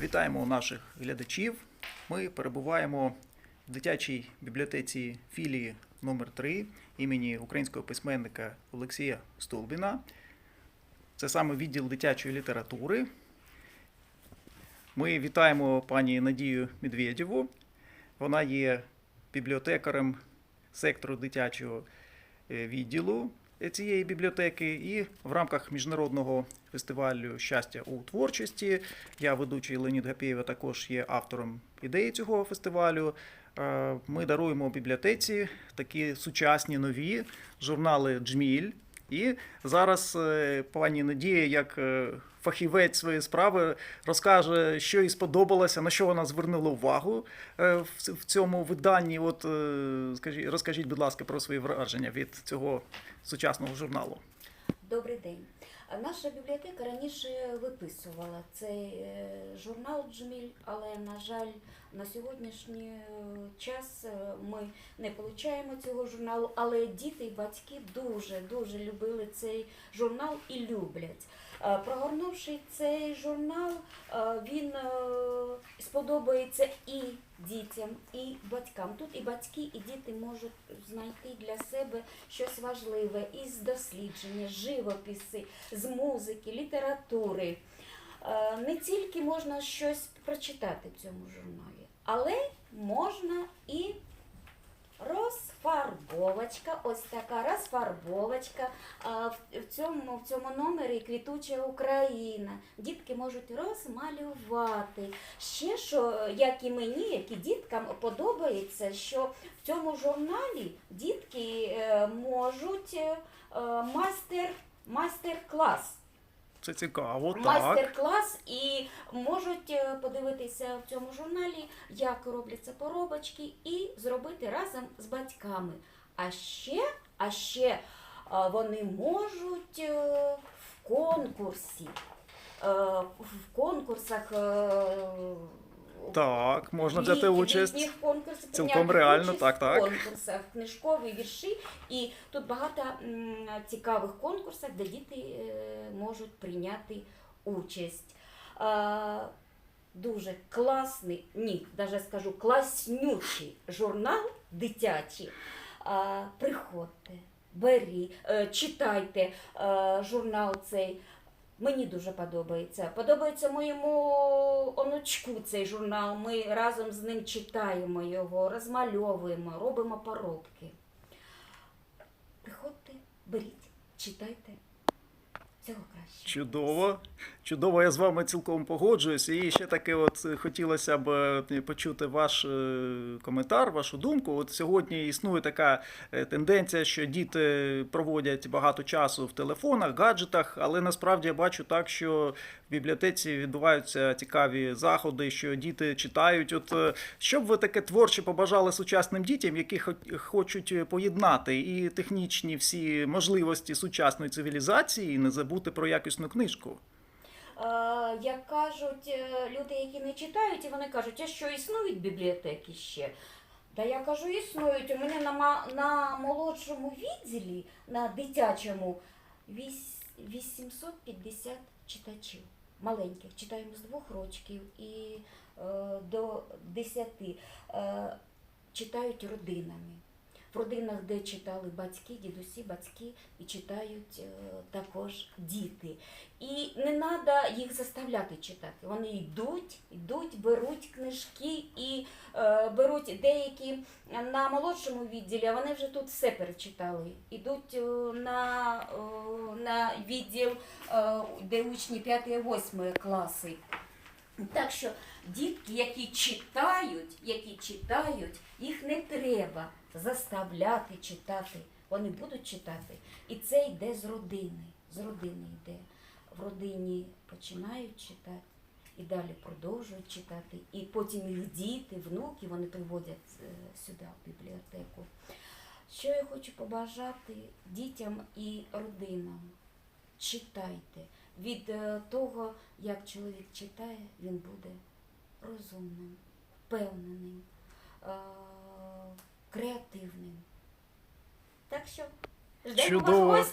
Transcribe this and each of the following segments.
Вітаємо наших глядачів. Ми перебуваємо в дитячій бібліотеці філії номер 3 імені українського письменника Олексія Столбіна. Це саме відділ дитячої літератури. Ми вітаємо пані Надію Медведєву. Вона є бібліотекарем сектору дитячого е, відділу цієї бібліотеки. І в рамках міжнародного фестивалю щастя у творчості я, ведучий Леонід Гапєєва, також є автором ідеї цього фестивалю. Е, Ми даруємо бібліотеці такі сучасні нові журнали Джміль. І зараз е, пані Надія, як е, фахівець своєї справи, розкаже, що їй сподобалося, на що вона звернула увагу е, в цьому виданні. От е, скажіть, розкажіть, будь ласка, про свої враження від цього сучасного журналу. Добрий день. Наша бібліотека раніше виписувала цей е, журнал Джміль, але, на жаль, на сьогоднішній е, час е, ми не отримуємо цього журналу, але діти і батьки дуже-дуже любили цей журнал і люблять. Прогорнувши цей журнал, він сподобається і дітям, і батькам. Тут і батьки, і діти можуть знайти для себе щось важливе із дослідження, живописи, з музики, літератури. Е, Не тільки можна щось прочитати в цьому журналі, але можна і розфарбовочка, ось така розфарбовочка. В цьому, в цьому номері квітуча Україна. Дітки можуть розмалювати. Ще що, як і мені, як і діткам подобається, що в цьому журналі дітки е, можуть е, мастер, мастер-клас. Це цікаво. Майстер-клас і можуть е, подивитися в цьому журналі, як робляться поробочки, і зробити разом з батьками. А ще, а ще е, вони можуть е, в конкурсі, в конкурсах. Так, можна взяти участь. літніх конкурсів, Цілком реально, так, так. В конкурсах, книжкові вірші. І тут багато м, цікавих конкурсів, де діти е, можуть прийняти участь. А, дуже класний, ні, навіть скажу, класнючий журнал дитячий. А, приходьте, беріть, е, читайте е, журнал цей. Мені дуже подобається. Подобається моєму онучку цей журнал. Ми разом з ним читаємо його, розмальовуємо, робимо поробки. Приходьте, беріть, читайте. Всього краще. Чудово, чудово, я з вами цілком погоджуюсь. І ще таке, от е, хотілося б е, почути ваш е, коментар, вашу думку. От сьогодні існує така тенденція, що діти проводять багато часу в телефонах, гаджетах, але насправді я бачу так, що в бібліотеці відбуваються цікаві заходи, що діти читають. От що б ви таке творче побажали сучасним дітям, які хочуть поєднати і технічні всі можливості сучасної цивілізації, не забути про якісну книжку? Е, як кажуть е, люди, які не читають, і вони кажуть, а що існують бібліотеки ще? Та я кажу, існують. У мене на, на молодшому відділі, на дитячому, віс- 850 читачів. Маленьких, читаємо з двох років і е, до 10 е, читають родинами. В родинах, де читали батьки, дідусі, батьки, і читають е, також діти. І не треба їх заставляти читати. Вони йдуть, йдуть, беруть книжки і е, беруть деякі на молодшому відділі, а вони вже тут все перечитали. Ідуть е, на, е, на відділ, де учні 5-8 класи. Так що дітки, які читають, які читають, їх не треба заставляти читати. Вони будуть читати. І це йде з родини. З родини йде. В родині починають читати і далі продовжують читати. І потім їх діти, внуки вони приводять е, сюди, в бібліотеку. Що я хочу побажати дітям і родинам? Читайте. Від е, того, як чоловік читає, він буде розумним, впевненим, е, креативним. Так що Чудово.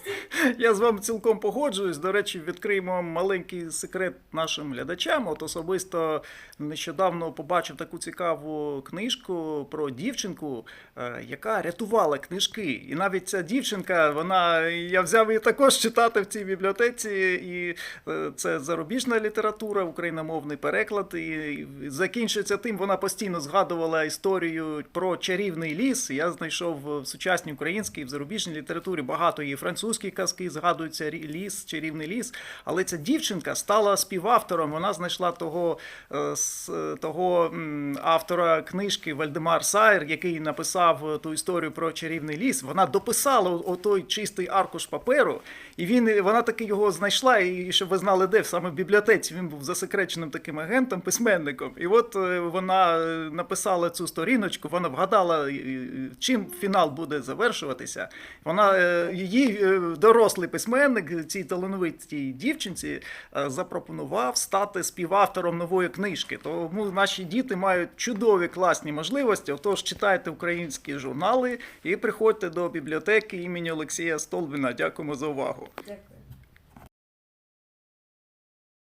Я з вами цілком погоджуюсь. До речі, відкриємо маленький секрет нашим глядачам. От особисто нещодавно побачив таку цікаву книжку про дівчинку, е, яка рятувала книжки. І навіть ця дівчинка, вона я взяв її також читати в цій бібліотеці, і е, це зарубіжна література, україномовний переклад. І закінчується тим, вона постійно згадувала історію про чарівний ліс. Я знайшов в сучасній українській, в зарубіжній літературі багато і французькі казки згадуються ліс, чарівний ліс. Але ця дівчинка стала співавтором. Вона знайшла того, е, того автора книжки Вальдемар Сайер, який написав ту історію про чарівний ліс. Вона дописала о- о чистий аркуш паперу, і він вона таки його знайшла. І щоб ви знали, де саме в бібліотеці він був засекреченим таким агентом, письменником. І от е, вона е, написала цю сторіночку, вона вгадала, чим фінал буде завершуватися. Вона її е, дорослий письменник, цій талановитій дівчинці, е, запропонував стати співавтором нової книжки. Тому наші діти мають чудові класні можливості. Отож, читайте українські журнали і приходьте до бібліотеки імені Олексія Столбіна. Дякуємо за увагу. Дякую.